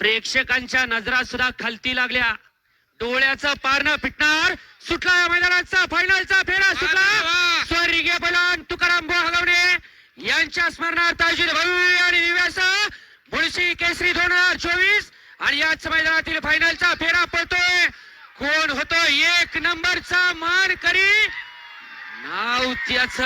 प्रेक्षकांच्या नजरा सुद्धा खालती लागल्या. डोळ्याचं पारणं फिटणार सुटला या मैदानाचा फायनलचा फेरा सुटला. स्वर्गीय बलान तुकाराम हगवणे यांच्या स्मरणार्थ आयोजित भव्य आणि दिव्यास मुळशी केसरी दोन हजार चोवीस आणि याच मैदानातील फायनलचा फेरा पडतोय. कोण होतो? एक नंबरचा मान करी नाव त्याच